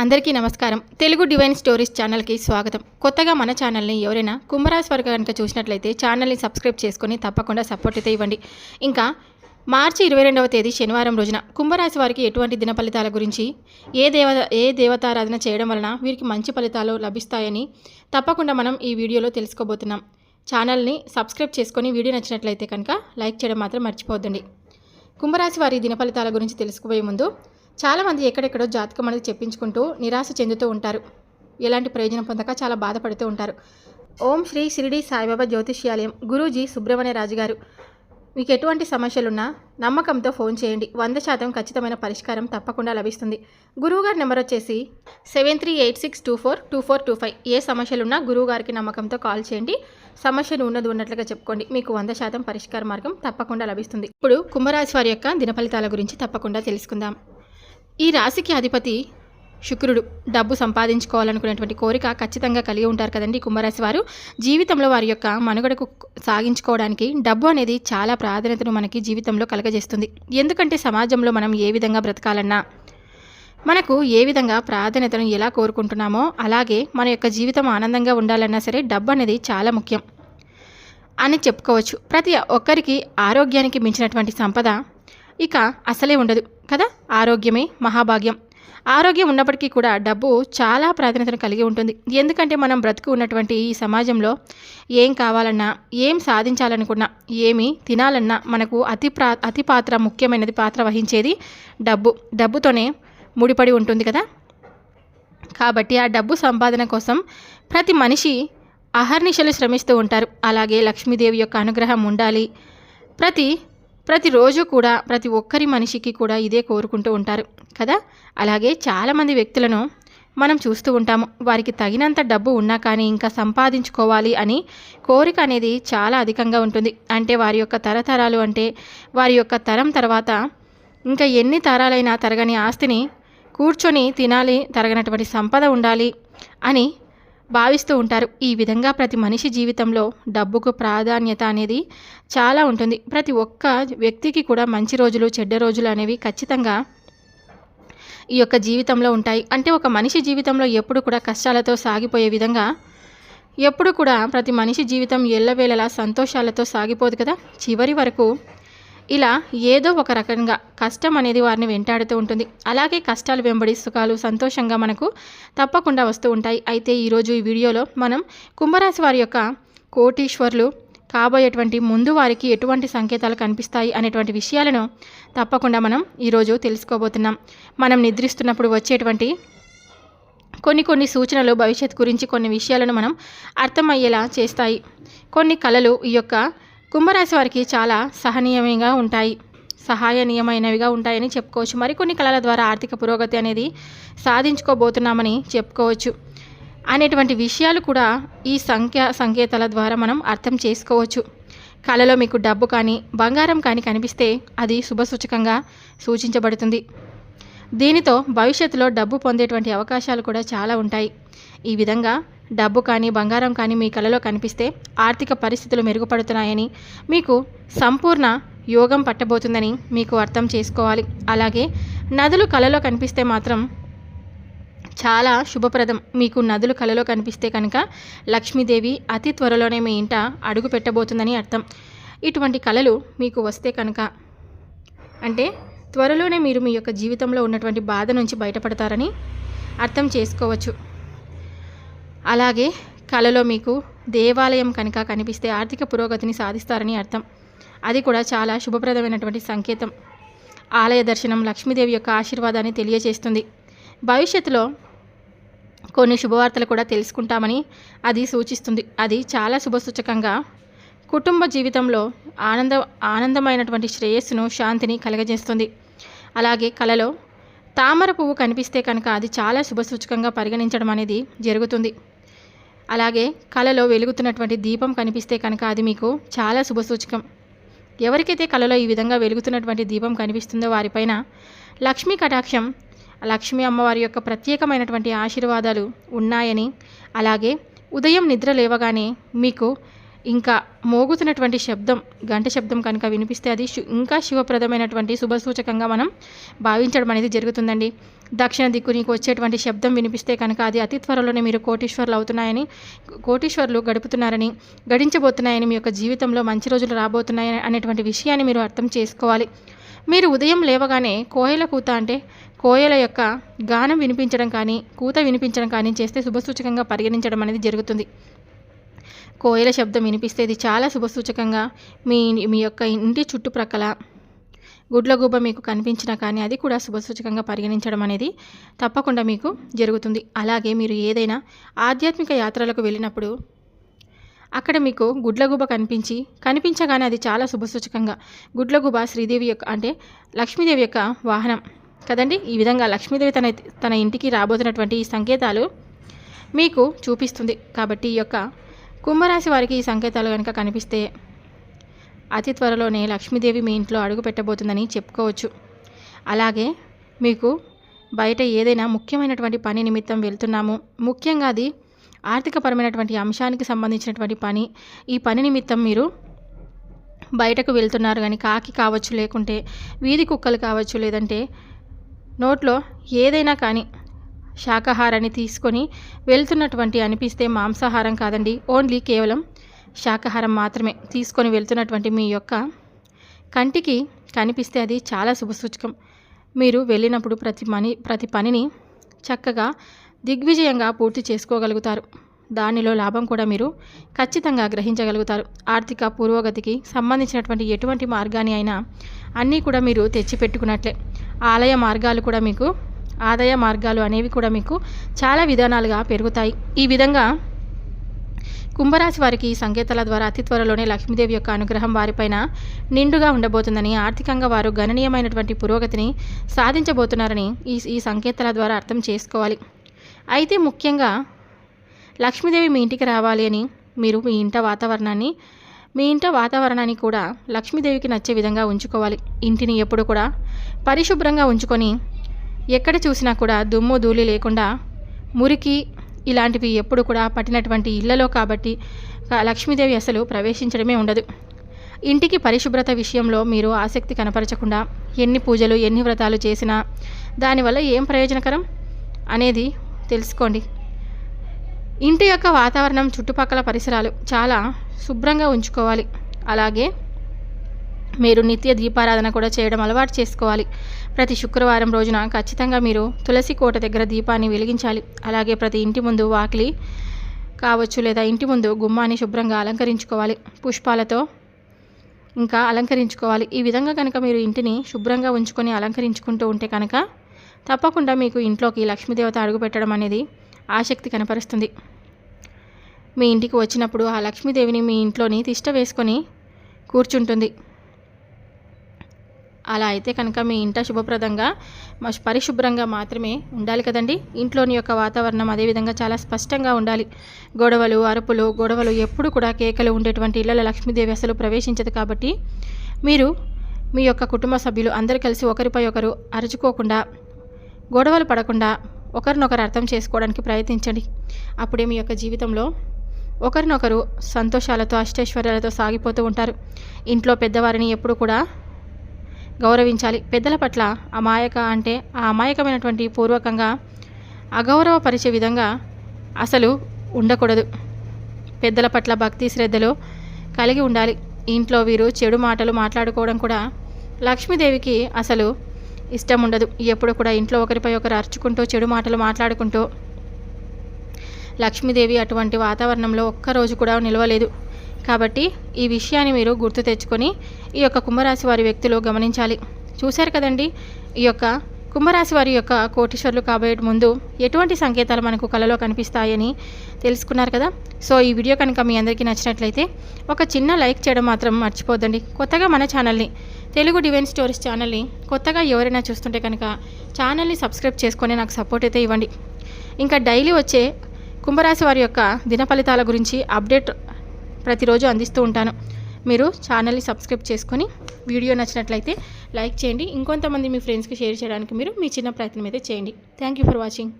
అందరికీ నమస్కారం. Telugu divine stories ఛానల్కి స్వాగతం. కొత్తగా మన ఛానల్ని ఎవరైనా కుంభరాశి వారు కనుక చూసినట్లయితే ఛానల్ని సబ్స్క్రైబ్ చేసుకొని తప్పకుండా సపోర్ట్ అయితే ఇవ్వండి. ఇంకా మార్చి ఇరవై రెండవ తేదీ శనివారం రోజున కుంభరాశి వారికి ఎటువంటి దిన ఫలితాల గురించి ఏ దేవ ఏ దేవతారాధన చేయడం వలన వీరికి మంచి ఫలితాలు లభిస్తాయని తప్పకుండా మనం ఈ వీడియోలో తెలుసుకోబోతున్నాం. ఛానల్ని సబ్స్క్రైబ్ చేసుకొని వీడియో నచ్చినట్లయితే కనుక లైక్ చేయడం మాత్రం మర్చిపోవద్దండి. కుంభరాశి వారి దిన ఫలితాల గురించి తెలుసుకోబోయే ముందు చాలామంది ఎక్కడెక్కడో జాతకం అనేది చెప్పించుకుంటూ నిరాశ చెందుతూ ఉంటారు. ఎలాంటి ప్రయోజనం పొందక చాలా బాధపడుతూ ఉంటారు. ఓం శ్రీ షిరిడి సాయిబాబా జ్యోతిష్యాలయం గురూజీ సుబ్రహ్మణ్య రాజు గారు. మీకు ఎటువంటి సమస్యలున్నా నమ్మకంతో ఫోన్ చేయండి. వంద శాతం ఖచ్చితమైన పరిష్కారం తప్పకుండా లభిస్తుంది. గురువుగారి నెంబర్ వచ్చేసి seven three eight six two four two four two five. ఏ సమస్యలున్నా గురువుగారికి నమ్మకంతో కాల్ చేయండి. సమస్యను ఉన్నది ఉన్నట్లుగా చెప్పుకోండి. మీకు వంద శాతం పరిష్కార మార్గం తప్పకుండా లభిస్తుంది. ఇప్పుడు కుంభరాశి వారి యొక్క దినఫలితాల గురించి తప్పకుండా తెలుసుకుందాం. ఈ రాశికి అధిపతి శుక్రుడు. డబ్బు సంపాదించుకోవాలనుకునేటువంటి కోరిక ఖచ్చితంగా కలిగి ఉంటారు కదండి కుంభరాశి వారు. జీవితంలో వారి యొక్క మనుగడకు సాగించుకోవడానికి డబ్బు అనేది చాలా ప్రాధాన్యతను మనకి జీవితంలో కలగజేస్తుంది. ఎందుకంటే సమాజంలో మనం ఏ విధంగా బ్రతకాలన్నా మనకు ఏ విధంగా ప్రాధాన్యతను ఎలా కోరుకుంటున్నామో అలాగే మన యొక్క జీవితం ఆనందంగా ఉండాలన్నా సరే డబ్బు అనేది చాలా ముఖ్యం అని చెప్పుకోవచ్చు. ప్రతి ఒక్కరికి ఆరోగ్యానికి మించినటువంటి సంపద ఇక అసలే ఉండదు కదా? ఆరోగ్యమే మహాభాగ్యం. ఆరోగ్యం ఉన్నప్పటికీ కూడా డబ్బు చాలా ప్రాధాన్యతను కలిగి ఉంటుంది. ఎందుకంటే మనం బ్రతుకు ఉన్నటువంటి ఈ సమాజంలో ఏం కావాలన్నా ఏం సాధించాలనుకున్నా ఏమి తినాలన్నా మనకు అతి ప్రా అతి పాత్ర ముఖ్యమైనది పాత్ర వహించేది డబ్బు. డబ్బుతోనే ముడిపడి ఉంటుంది కదా? కాబట్టి ఆ డబ్బు సంపాదన కోసం ప్రతి మనిషి అహర్నిశలు శ్రమిస్తూ ఉంటారు. అలాగే లక్ష్మీదేవి యొక్క అనుగ్రహం ఉండాలి. ప్రతి ప్రతిరోజు కూడా ప్రతి ఒక్కరి మనిషికి కూడా ఇదే కోరుకుంటూ ఉంటారు కదా? అలాగే చాలామంది వ్యక్తులను మనం చూస్తూ ఉంటాము. వారికి తగినంత డబ్బు ఉన్నా కానీ ఇంకా సంపాదించుకోవాలి అని కోరిక అనేది చాలా అధికంగా ఉంటుంది. అంటే వారి యొక్క తరతరాలు అంటే వారి యొక్క తరం తర్వాత ఇంకా ఎన్ని తరాలైనా తరగని ఆస్తిని కూర్చొని తినాలి తరగనటువంటి సంపద ఉండాలి అని భావిస్తూ ఉంటారు. ఈ విధంగా ప్రతి మనిషి జీవితంలో డబ్బుకు ప్రాధాన్యత అనేది చాలా ఉంటుంది. ప్రతి ఒక్క వ్యక్తికి కూడా మంచి రోజులు చెడ్డ రోజులు అనేవి ఖచ్చితంగా ఈ యొక్క జీవితంలో ఉంటాయి. అంటే ఒక మనిషి జీవితంలో ఎప్పుడు కూడా కష్టాలతో సాగిపోయే విధంగా ఎప్పుడు కూడా ప్రతి మనిషి జీవితం ఎల్లవేళలా సంతోషాలతో సాగిపోదు కదా. చివరి వరకు ఇలా ఏదో ఒక రకంగా కష్టం అనేది వారిని వెంటాడుతూ ఉంటుంది. అలాగే కష్టాలు వెంబడి సుఖాలు సంతోషంగా మనకు తప్పకుండా వస్తూ ఉంటాయి. అయితే ఈరోజు ఈ వీడియోలో మనం కుంభరాశి వారి యొక్క కోటీశ్వర్లు కాబోయేటువంటి ముందు వారికి ఎటువంటి సంకేతాలు కనిపిస్తాయి అనేటువంటి విషయాలను తప్పకుండా మనం ఈరోజు తెలుసుకోబోతున్నాం. మనం నిద్రిస్తున్నప్పుడు వచ్చేటువంటి కొన్ని కొన్ని సూచనలు భవిష్యత్ గురించి కొన్ని విషయాలను మనం అర్థమయ్యేలా చేస్తాయి. కొన్ని కళలు ఈ యొక్క కుంభరాశి వారికి చాలా సహనీయంగా ఉంటాయి. సహాయనీయమైనవిగా ఉంటాయని చెప్పుకోవచ్చు. మరికొన్ని కళల ద్వారా ఆర్థిక పురోగతి అనేది సాధించుకోబోతున్నామని చెప్పుకోవచ్చు. అనేటువంటి విషయాలు కూడా ఈ సంఖ్య సంకేతాల ద్వారా మనం అర్థం చేసుకోవచ్చు. కళలో మీకు డబ్బు కానీ బంగారం కానీ కనిపిస్తే అది శుభసూచకంగా సూచించబడుతుంది. దీనితో భవిష్యత్తులో డబ్బు పొందేటువంటి అవకాశాలు కూడా చాలా ఉంటాయి. ఈ విధంగా డబ్బు కానీ బంగారం కానీ మీ కళలో కనిపిస్తే ఆర్థిక పరిస్థితులు మెరుగుపడుతున్నాయని మీకు సంపూర్ణ యోగం పట్టబోతుందని మీకు అర్థం చేసుకోవాలి. అలాగే నదులు కళలో కనిపిస్తే మాత్రం చాలా శుభప్రదం. మీకు నదులు కళలో కనిపిస్తే కనుక లక్ష్మీదేవి అతి త్వరలోనే మీ ఇంట అడుగు పెట్టబోతుందని అర్థం. ఇటువంటి కళలు మీకు వస్తే కనుక అంటే త్వరలోనే మీరు మీ యొక్క జీవితంలో ఉన్నటువంటి బాధ నుంచి బయటపడతారని అర్థం చేసుకోవచ్చు. అలాగే కళలో మీకు దేవాలయం కనుక కనిపిస్తే ఆర్థిక పురోగతిని సాధిస్తారని అర్థం. అది కూడా చాలా శుభప్రదమైనటువంటి సంకేతం. ఆలయ దర్శనం లక్ష్మీదేవి యొక్క ఆశీర్వాదాన్ని తెలియజేస్తుంది. భవిష్యత్తులో కొన్ని శుభవార్తలు కూడా తెలుసుకుంటామని అది సూచిస్తుంది. అది చాలా శుభసూచకంగా కుటుంబ జీవితంలో ఆనంద ఆనందమైనటువంటి శ్రేయస్సును శాంతిని కలగజేస్తుంది. అలాగే కళలో తామర పువ్వు కనిపిస్తే కనుక అది చాలా శుభసూచకంగా పరిగణించడం అనేది జరుగుతుంది. అలాగే కళలో వెలుగుతున్నటువంటి దీపం కనిపిస్తే కనుక అది మీకు చాలా శుభసూచకం. ఎవరికైతే కళలో ఈ విధంగా వెలుగుతున్నటువంటి దీపం కనిపిస్తుందో వారిపైన లక్ష్మీ కటాక్షం లక్ష్మీ అమ్మవారి యొక్క ప్రత్యేకమైనటువంటి ఆశీర్వాదాలు ఉన్నాయని అలాగే ఉదయం నిద్ర లేవగానే మీకు ఇంకా మోగుతున్నటువంటి శబ్దం గంట శబ్దం కనుక వినిపిస్తే అది శు- ఇంకా శుభప్రదమైనటువంటి శుభసూచకంగా మనం భావించడం అనేది జరుగుతుందండి. దక్షిణ దిక్కు నీకు వచ్చేటువంటి శబ్దం వినిపిస్తే కనుక అది అతి త్వరలోనే మీరు కోటీశ్వర్లు అవుతున్నాయని కోటీశ్వర్లు గడుపుతున్నారని గడించబోతున్నాయని మీ యొక్క జీవితంలో మంచి రోజులు రాబోతున్నాయని అనేటువంటి విషయాన్ని మీరు అర్థం చేసుకోవాలి. మీరు ఉదయం లేవగానే కోయల కూత అంటే కోయల యొక్క గానం వినిపించడం కానీ కూత వినిపించడం కానీ చేస్తే శుభసూచకంగా పరిగణించడం అనేది జరుగుతుంది. కోయల శబ్దం వినిపిస్తే ఇది చాలా శుభసూచకంగా మీ మీ యొక్క ఇంటి చుట్టుప్రక్కల గుడ్లగూబ మీకు కనిపించినా కానీ అది కూడా శుభసూచకంగా పరిగణించడం అనేది తప్పకుండా మీకు జరుగుతుంది. అలాగే మీరు ఏదైనా ఆధ్యాత్మిక యాత్రలకు వెళ్ళినప్పుడు అక్కడ మీకు గుడ్లగూబ కనిపించి కనిపించగానే అది చాలా శుభసూచకంగా. గుడ్లగూబ శ్రీదేవి యొక్క అంటే లక్ష్మీదేవి యొక్క వాహనం కదండి? ఈ విధంగా లక్ష్మీదేవి తన తన ఇంటికి రాబోతున్నటువంటి ఈ సంకేతాలు మీకు చూపిస్తుంది. కాబట్టి ఈ యొక్క కుంభరాశి వారికి ఈ సంకేతాలు కనుక కనిపిస్తే అతి త్వరలోనే లక్ష్మీదేవి మీ ఇంట్లో అడుగు పెట్టబోతుందని చెప్పుకోవచ్చు. అలాగే మీకు బయట ఏదైనా ముఖ్యమైనటువంటి పని నిమిత్తం వెళ్తున్నాము. ముఖ్యంగా అది ఆర్థికపరమైనటువంటి అంశానికి సంబంధించినటువంటి పని. ఈ పని నిమిత్తం మీరు బయటకు వెళ్తున్నారు కానీ కాకి కావచ్చు లేకుంటే వీధి కుక్కలు కావచ్చు లేదంటే నోట్లో ఏదైనా కానీ శాకాహారాన్ని తీసుకొని వెళ్తున్నటువంటి అనిపిస్తే మాంసాహారం కాదండి ఓన్లీ కేవలం శాకాహారం మాత్రమే తీసుకొని వెళ్తున్నటువంటి మీ యొక్క కంటికి కనిపిస్తే అది చాలా శుభసూచకం. మీరు వెళ్ళినప్పుడు ప్రతి మని ప్రతి పనిని చక్కగా దిగ్విజయంగా పూర్తి చేసుకోగలుగుతారు. దానిలో లాభం కూడా మీరు ఖచ్చితంగా గ్రహించగలుగుతారు. ఆర్థిక పురోగతికి సంబంధించినటువంటి ఎటువంటి మార్గాన్ని అయినా అన్నీ కూడా మీరు తెచ్చిపెట్టుకున్నట్లే. ఆలయ మార్గాలు కూడా మీకు ఆదాయ మార్గాలు అనేవి కూడా మీకు చాలా విధానాలుగా పెరుగుతాయి. ఈ విధంగా కుంభరాశి వారికి ఈ సంకేతాల ద్వారా అతి త్వరలోనే లక్ష్మీదేవి యొక్క అనుగ్రహం వారిపైన నిండుగా ఉండబోతుందని ఆర్థికంగా వారు గణనీయమైనటువంటి పురోగతిని సాధించబోతున్నారని ఈ ఈ సంకేతాల ద్వారా అర్థం చేసుకోవాలి. అయితే ముఖ్యంగా లక్ష్మీదేవి మీ ఇంటికి రావాలి అని మీరు మీ ఇంట వాతావరణాన్ని మీ ఇంట వాతావరణాన్ని కూడా లక్ష్మీదేవికి నచ్చే విధంగా ఉంచుకోవాలి. ఇంటిని ఎప్పుడు కూడా పరిశుభ్రంగా ఉంచుకొని ఎక్కడ చూసినా కూడా దుమ్ము ధూళి లేకుండా మురికి ఇలాంటివి ఎప్పుడు కూడా పట్టినటువంటి ఇళ్ళలో కాబట్టి లక్ష్మీదేవి అసలు ప్రవేశించడమే ఉండదు. ఇంటికి పరిశుభ్రత విషయంలో మీరు ఆసక్తి కనపరచకుండా ఎన్ని పూజలు ఎన్ని వ్రతాలు చేసినా దానివల్ల ఏం ప్రయోజనకరం అనేది తెలుసుకోండి. ఇంటి యొక్క వాతావరణం చుట్టుపక్కల పరిసరాలు చాలా శుభ్రంగా ఉంచుకోవాలి. అలాగే మీరు నిత్య దీపారాధన కూడా చేయడం అలవాటు చేసుకోవాలి. ప్రతి శుక్రవారం రోజున ఖచ్చితంగా మీరు తులసి కోట దగ్గర దీపాన్ని వెలిగించాలి. అలాగే ప్రతి ఇంటి ముందు వాకిలి కావచ్చు లేదా ఇంటి ముందు గుమ్మాన్ని శుభ్రంగా అలంకరించుకోవాలి. పుష్పాలతో ఇంకా అలంకరించుకోవాలి. ఈ విధంగా కనుక మీరు ఇంటిని శుభ్రంగా ఉంచుకొని అలంకరించుకుంటూ ఉంటే కనుక తప్పకుండా మీకు ఇంట్లోకి లక్ష్మీదేవత అడుగుపెట్టడం అనేది ఆసక్తి కనపరుస్తుంది. మీ ఇంటికి వచ్చినప్పుడు ఆ లక్ష్మీదేవిని మీ ఇంట్లోని తిష్ట వేసుకొని కూర్చుంటుంది. అలా అయితే కనుక మీ ఇంట శుభప్రదంగా పరిశుభ్రంగా మాత్రమే ఉండాలి కదండి. ఇంట్లోని యొక్క వాతావరణం అదేవిధంగా చాలా స్పష్టంగా ఉండాలి. గొడవలు అరుపులు గొడవలు ఎప్పుడు కూడా కేకలు ఉండేటువంటి ఇళ్ళలో లక్ష్మీదేవి అసలు ప్రవేశించదు కాబట్టి మీరు మీ యొక్క కుటుంబ సభ్యులు అందరూ కలిసి ఒకరిపై ఒకరు అరుచుకోకుండా గొడవలు పడకుండా ఒకరినొకరు అర్థం చేసుకోవడానికి ప్రయత్నించండి. అప్పుడే మీ యొక్క జీవితంలో ఒకరినొకరు సంతోషాలతో అష్టైశ్వర్యాలతో సాగిపోతూ ఉంటారు. ఇంట్లో పెద్దవారిని ఎప్పుడు కూడా గౌరవించాలి. పెద్దల పట్ల అమాయక అంటే ఆ అమాయకమైనటువంటి పూర్వకంగా అగౌరవపరిచే విధంగా అసలు ఉండకూడదు. పెద్దల పట్ల భక్తి శ్రద్ధలు కలిగి ఉండాలి. ఇంట్లో వీరు చెడు మాటలు మాట్లాడుకోవడం కూడా లక్ష్మీదేవికి అసలు ఇష్టం ఉండదు ఎప్పుడు కూడా ఇంట్లో ఒకరిపై ఒకరు అరుచుకుంటూ చెడు మాటలు మాట్లాడుకుంటూ లక్ష్మీదేవి అటువంటి వాతావరణంలో ఒక్కరోజు కూడా నిలవలేదు. కాబట్టి ఈ విషయాన్ని మీరు గుర్తు తెచ్చుకొని ఈ యొక్క కుంభరాశి వారి వ్యక్తులు గమనించాలి. చూశారు కదండి? ఈ యొక్క కుంభరాశి వారి యొక్క కోటీశ్వరులు కాబోయే ముందు ఎటువంటి సంకేతాలు మనకు కళలో కనిపిస్తాయని తెలుసుకున్నారు కదా? సో ఈ వీడియో కనుక మీ అందరికీ నచ్చినట్లయితే ఒక చిన్న లైక్ చేయడం మాత్రం మర్చిపోద్దండి. కొత్తగా మన ఛానల్ని తెలుగు డివైన్ స్టోరీస్ ఛానల్ని కొత్తగా ఎవరైనా చూస్తుంటే కనుక ఛానల్ని సబ్స్క్రైబ్ చేసుకొని నాకు సపోర్ట్ అయితే ఇవ్వండి. ఇంకా డైలీ వచ్చే కుంభరాశి వారి యొక్క దిన ఫలితాల గురించి అప్డేట్ ప్రతిరోజు అందిస్తూ ఉంటాను. మీరు ఛానల్ని సబ్స్క్రైబ్ చేసుకొని వీడియో నచ్చినట్లయితే లైక్ చేయండి. ఇంకొంతమంది మీ ఫ్రెండ్స్కి షేర్ చేయడానికి మీరు మీ చిన్న ప్రయత్నం అయితే చేయండి. Thank you for watching.